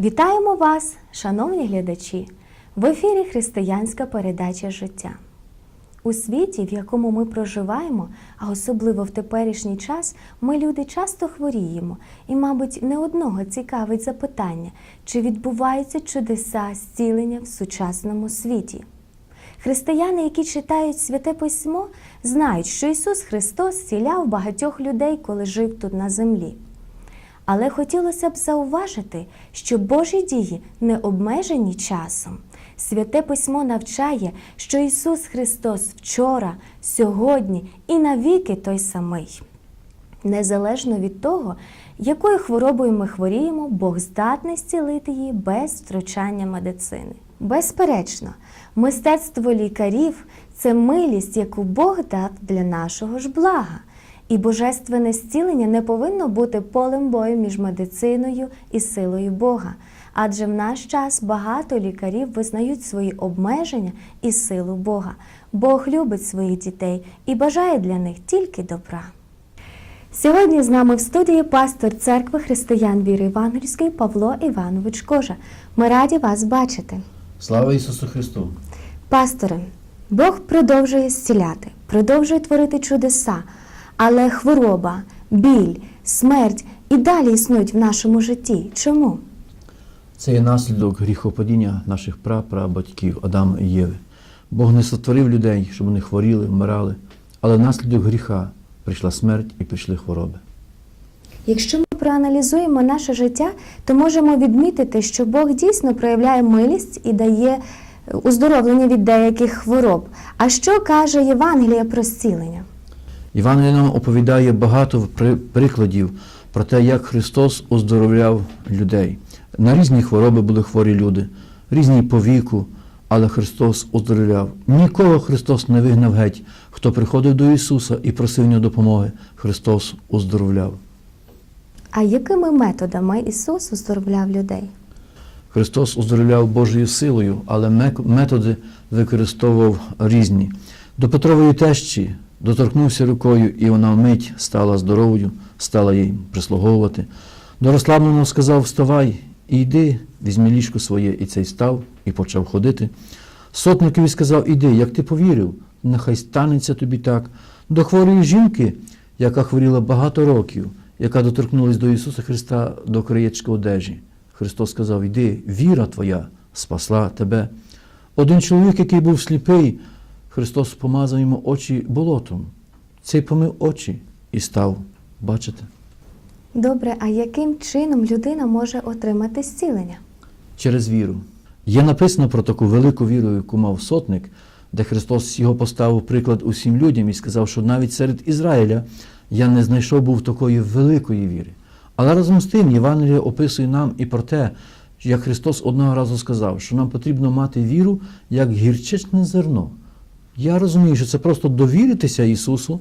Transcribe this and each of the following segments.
Вітаємо вас, шановні глядачі! В ефірі Християнська передача життя. У світі, в якому ми проживаємо, а особливо в теперішній час, ми люди часто хворіємо, і, мабуть, не одного цікавить запитання, чи відбуваються чудеса зцілення в сучасному світі. Християни, які читають святе письмо, знають, що Ісус Христос зціляв багатьох людей, коли жив тут на землі. Але хотілося б зауважити, що Божі дії не обмежені часом. Святе письмо навчає, що Ісус Христос вчора, сьогодні і навіки той самий. Незалежно від того, якою хворобою ми хворіємо, Бог здатний зцілити її без втручання медицини. Безперечно, мистецтво лікарів це милість, яку Бог дав для нашого ж блага. І божественне зцілення не повинно бути полем бою між медициною і силою Бога. Адже в наш час багато лікарів визнають свої обмеження і силу Бога. Бог любить своїх дітей і бажає для них тільки добра. Сьогодні з нами в студії пастор церкви християн віри Євангельської Павло Іванович Кожа. Ми раді вас бачити. Слава Ісусу Христу! Пасторе, Бог продовжує зціляти, продовжує творити чудеса, але хвороба, біль, смерть і далі існують в нашому житті. Чому? Це є наслідок гріхопадіння наших прапрабатьків Адама і Єви. Бог не сотворив людей, щоб вони хворіли, вмирали, але внаслідок гріха прийшла смерть і прийшли хвороби. Якщо ми проаналізуємо наше життя, то можемо відмітити, що Бог дійсно проявляє милість і дає уздоровлення від деяких хвороб. А що каже Євангелія про зцілення? Іван нам оповідає багато прикладів про те, як Христос оздоровляв людей. На різні хвороби були хворі люди, різні по віку, але Христос оздоровляв. Нікого Христос не вигнав геть. Хто приходив до Ісуса і просив нього допомоги, Христос оздоровляв. А якими методами Ісус оздоровляв людей? Христос оздоровляв Божою силою, але методи використовував різні. До Петрової тещі доторкнувся рукою, і вона вмить стала здоровою, стала їй прислуговувати. До розслабленого сказав: Вставай і йди, візьми ліжко своє, і цей став і почав ходити. Сотникові сказав: Іди, як ти повірив, нехай станеться тобі так. До хворої жінки, яка хворіла багато років, яка доторкнулась до Ісуса Христа до краєчка одежі. Христос сказав: Іди, віра твоя спасла тебе. Один чоловік, який був сліпий, Христос помазав йому очі болотом. Цей помив очі і став бачити. Добре, а яким чином людина може отримати зцілення? через віру. Є написано про таку велику віру, яку мав сотник, де Христос його поставив приклад усім людям і сказав, що навіть серед Ізраїля я не знайшов був такої великої віри. Але разом з тим Євангеліє описує нам і про те, як Христос одного разу сказав, що нам потрібно мати віру як гірчичне зерно. Я розумію, що це просто довіритися Ісусу,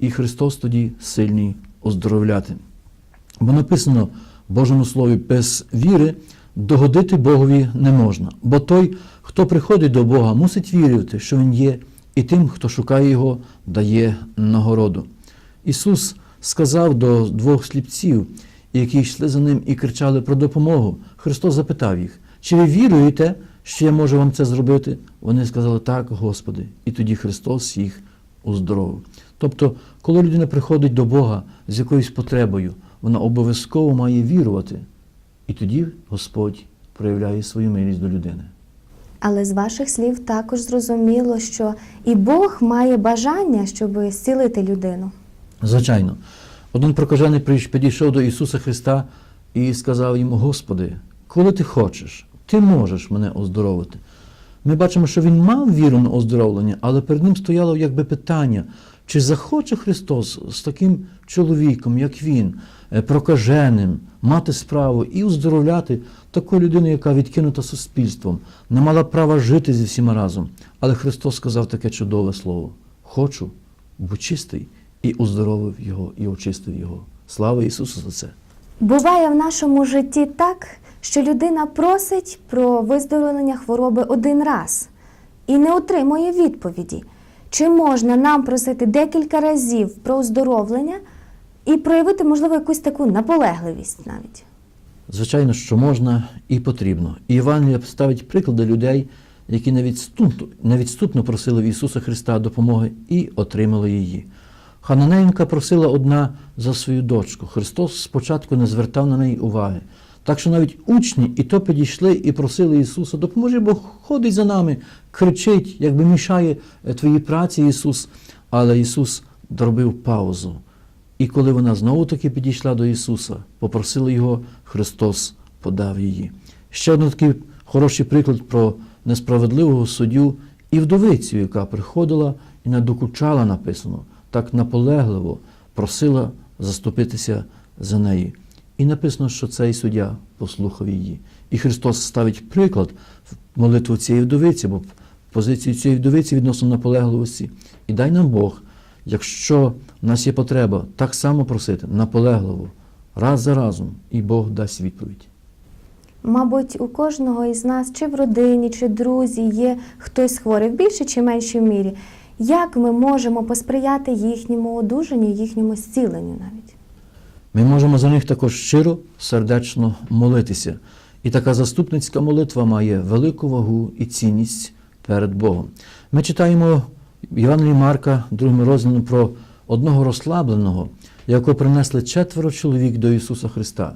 і Христос тоді сильний оздоровляти. Бо написано в Божому Слові, без віри догодити Богові не можна. Бо той, хто приходить до Бога, мусить вірити, що Він є, і тим, хто шукає Його, дає нагороду. Ісус сказав до двох сліпців, які йшли за ним і кричали про допомогу. Христос запитав їх, чи ви віруєте, що я можу вам це зробити? Вони сказали, так, Господи. І тоді Христос їх уздоровив. Тобто, коли людина приходить до Бога з якоюсь потребою, вона обов'язково має вірувати. І тоді Господь проявляє свою милість до людини. Але з ваших слів також зрозуміло, що і Бог має бажання, щоб зцілити людину. Звичайно, один прокажений підійшов до Ісуса Христа і сказав йому: Господи, коли ти хочеш, ти можеш мене оздоровити. Ми бачимо, що він мав віру на оздоровлення, але перед ним стояло якби питання, чи захоче Христос з таким чоловіком, як він, е, прокаженим, мати справу і оздоровляти таку людину, яка відкинута суспільством, не мала права жити зі всіма разом. Але Христос сказав таке чудове слово: Хочу, бо чистий, і оздоровив його, і очистив його. Слава Ісусу за це! Буває в нашому житті так, що людина просить про виздоровлення хвороби один раз і не отримує відповіді. Чи можна нам просити декілька разів про оздоровлення і проявити, можливо, якусь таку наполегливість навіть? Звичайно, що можна і потрібно. І Євангелія ставить приклади людей, які невідступно, невідступно просили в Ісуса Христа допомоги і отримали її. Хананеїнка просила одна за свою дочку. Христос спочатку не звертав на неї уваги. Так що навіть учні і то підійшли і просили Ісуса, допоможи, бо ходить за нами, кричить, якби мішає е, твоїй праці, Ісус. Але Ісус зробив паузу. І коли вона знову таки підійшла до Ісуса, попросила Його, Христос подав її. Ще один такий хороший приклад про несправедливого суддю і вдовицю, яка приходила і надокучала написано, так наполегливо просила заступитися за неї. І написано, що цей суддя послухав її. І Христос ставить приклад в молитву цієї вдовиці, бо позицію цієї вдовиці відносно наполегливості. І дай нам Бог, якщо в нас є потреба, так само просити наполегливо, раз за разом, і Бог дасть відповідь. Мабуть, у кожного із нас, чи в родині, чи друзі, є хтось хворий в більшій чи меншій мірі. Як ми можемо посприяти їхньому одужанню, їхньому зціленню навіть? Ми можемо за них також щиро, сердечно молитися. І така заступницька молитва має велику вагу і цінність перед Богом. Ми читаємо в Євангелії Марка, другому розділі про одного розслабленого, якого принесли четверо чоловік до Ісуса Христа.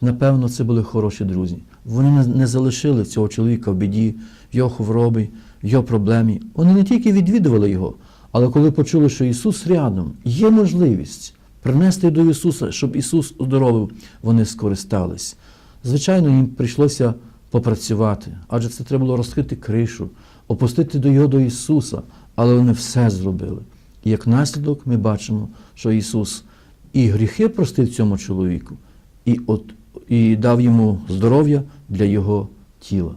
Напевно, це були хороші друзі. Вони не залишили цього чоловіка в біді, в його хворобі, в його проблемі. Вони не тільки відвідували його, але коли почули, що Ісус рядом, є можливість принести до Ісуса, щоб Ісус оздоровив, вони скористались. Звичайно, їм прийшлося попрацювати, адже це треба було розкрити кришу, опустити до його до Ісуса, але вони все зробили. І як наслідок ми бачимо, що Ісус і гріхи простив цьому чоловіку, і, от, і дав йому здоров'я для його тіла.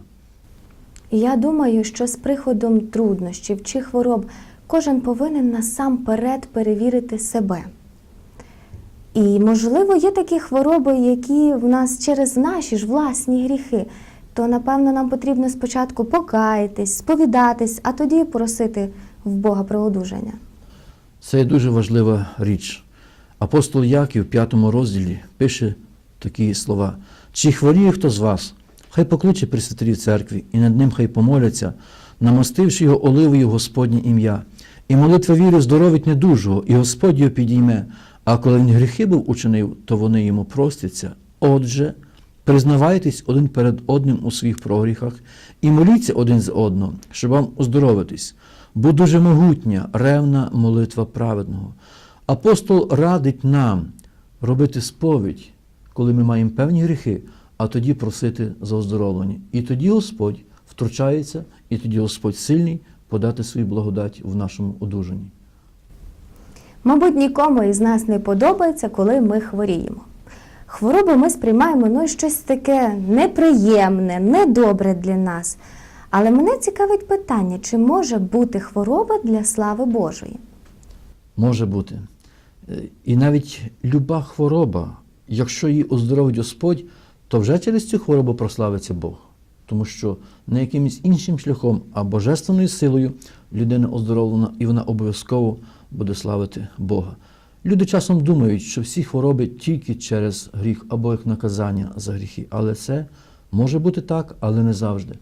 Я думаю, що з приходом труднощів чи хвороб кожен повинен насамперед перевірити себе. І, можливо, є такі хвороби, які в нас через наші ж власні гріхи. То, напевно, нам потрібно спочатку покаятись, сповідатись, а тоді просити в Бога про одужання. Це є дуже важлива річ. Апостол Яків в п'ятому розділі пише такі слова: чи хворіє хто з вас, хай покличе пресвітерів церкві, і над ним хай помоляться, намастивши його оливою Господнє ім'я. І молитва віри здоровить недужого, і Господь його підійме. А коли він гріхи був учинив, то вони йому простяться. Отже, признавайтесь один перед одним у своїх прогріхах і моліться один з одного, щоб вам оздоровитись. Бо дуже могутня, ревна молитва праведного. Апостол радить нам робити сповідь, коли ми маємо певні гріхи, а тоді просити за оздоровлення. І тоді Господь втручається, і тоді Господь сильний подати свою благодать в нашому одужанні. Мабуть, нікому із нас не подобається, коли ми хворіємо. Хворобу ми сприймаємо ну, щось таке неприємне, недобре для нас. Але мене цікавить питання, чи може бути хвороба для слави Божої? Може бути. Е, І навіть люба хвороба, якщо її оздоровить Господь, то вже через цю хворобу прославиться Бог. Тому що не якимось іншим шляхом, а божественною силою людина оздоровлена, і вона обов'язково буде славити Бога. Люди часом думають, що всі хвороби тільки через гріх або як наказання за гріхи. Але це може бути так, але не завжди.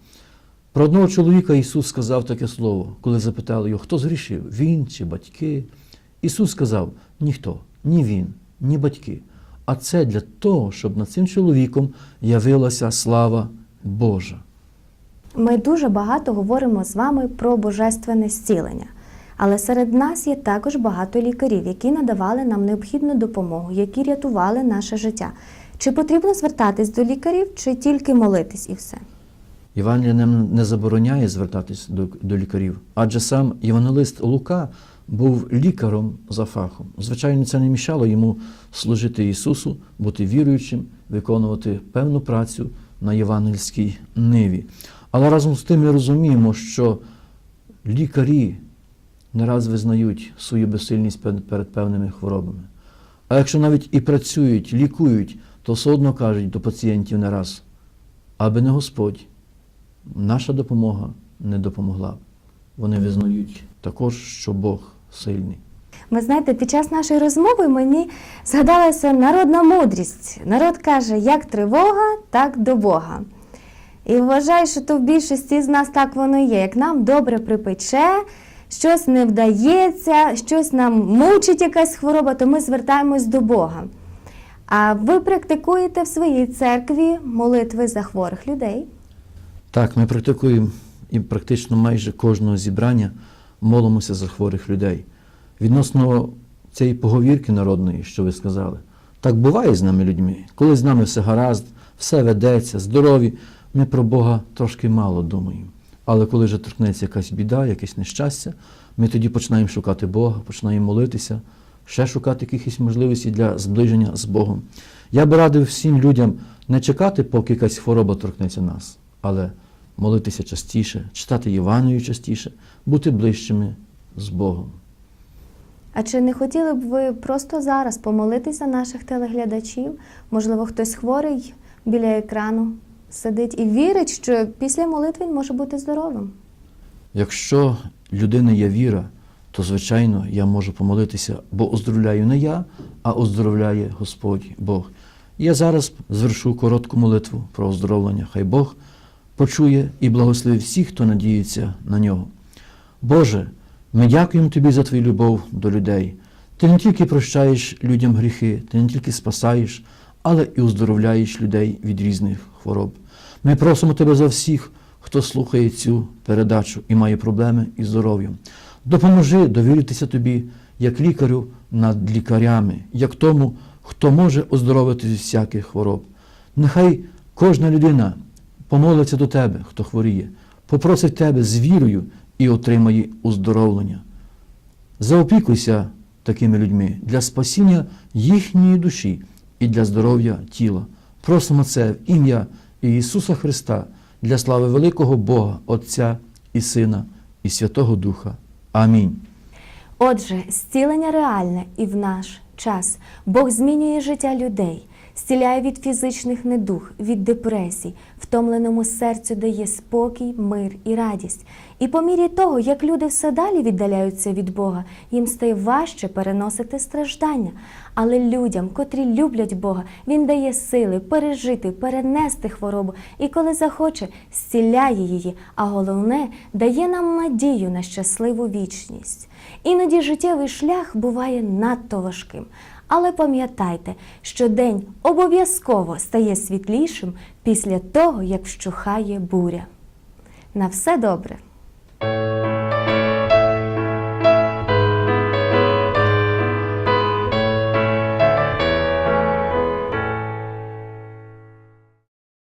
Про одного чоловіка Ісус сказав таке слово, коли запитали його, хто згрішив, він чи батьки. Ісус сказав: ніхто, ні він, ні батьки. А це для того, щоб над цим чоловіком явилася слава Божа. Ми дуже багато говоримо з вами про божественне зцілення. Але серед нас є також багато лікарів, які надавали нам необхідну допомогу, які рятували наше життя. Чи потрібно звертатись до лікарів, чи тільки молитись і все? Євангелія нам не забороняє звертатись до, до лікарів, адже сам євангелист Лука був лікаром за фахом. Звичайно, це не мішало йому служити Ісусу, бути віруючим, виконувати певну працю на євангельській ниві. Але разом з тим ми розуміємо, що лікарі не раз визнають свою безсильність перед, певними хворобами. А якщо навіть і працюють, лікують, то все одно кажуть до пацієнтів не раз, аби не Господь, наша допомога не допомогла. Вони визнають також, що Бог сильний. Ви знаєте, під час нашої розмови мені згадалася народна мудрість. Народ каже, як тривога, так до Бога. І вважаю, що то в більшості з нас так воно є. Як нам добре припече, щось не вдається, щось нам мучить якась хвороба, то ми звертаємось до Бога. А ви практикуєте в своїй церкві молитви за хворих людей? Так, ми практикуємо і практично майже кожного зібрання молимося за хворих людей. Відносно цієї поговірки народної, що ви сказали, так буває з нами людьми. Коли з нами все гаразд, все ведеться, здорові, ми про Бога трошки мало думаємо. Але коли вже торкнеться якась біда, якесь нещастя, ми тоді починаємо шукати Бога, починаємо молитися, ще шукати якихось можливостей для зближення з Богом. Я би радив всім людям не чекати, поки якась хвороба торкнеться нас, але молитися частіше, читати Євангелію частіше, бути ближчими з Богом. А чи не хотіли б ви просто зараз помолитися наших телеглядачів? Можливо, хтось хворий біля екрану сидить і вірить, що після молитви він може бути здоровим. Якщо людина є віра, то звичайно я можу помолитися, бо оздоровляю не я, а оздоровляє Господь Бог. Я зараз звершу коротку молитву про оздоровлення. Хай Бог почує і благословить всіх, хто надіється на нього. Боже, ми дякуємо Тобі за Твою любов до людей. Ти не тільки прощаєш людям гріхи, ти не тільки спасаєш, але і оздоровляєш людей від різних хвороб. Ми просимо Тебе за всіх, хто слухає цю передачу і має проблеми із здоров'ям. Допоможи довіритися Тобі як лікарю над лікарями, як тому, хто може оздоровити від всяких хвороб. Нехай кожна людина помолиться до Тебе, хто хворіє, попросить Тебе з вірою і отримає уздоровлення. Заопікуйся такими людьми для спасіння їхньої душі і для здоров'я тіла. Просимо це в ім'я Ісуса Христа для слави великого Бога, Отця і Сина, і Святого Духа. Амінь. Отже, зцілення реальне і в наш час. Бог змінює життя людей, зціляє від фізичних недуг, від депресій, втомленому серцю дає спокій, мир і радість. І по мірі того, як люди все далі віддаляються від Бога, їм стає важче переносити страждання. Але людям, котрі люблять Бога, Він дає сили пережити, перенести хворобу і коли захоче, зціляє її, а головне дає нам надію на щасливу вічність. Іноді життєвий шлях буває надто важким. Але пам'ятайте, що день обов'язково стає світлішим після того, як вщухає буря. На все добре!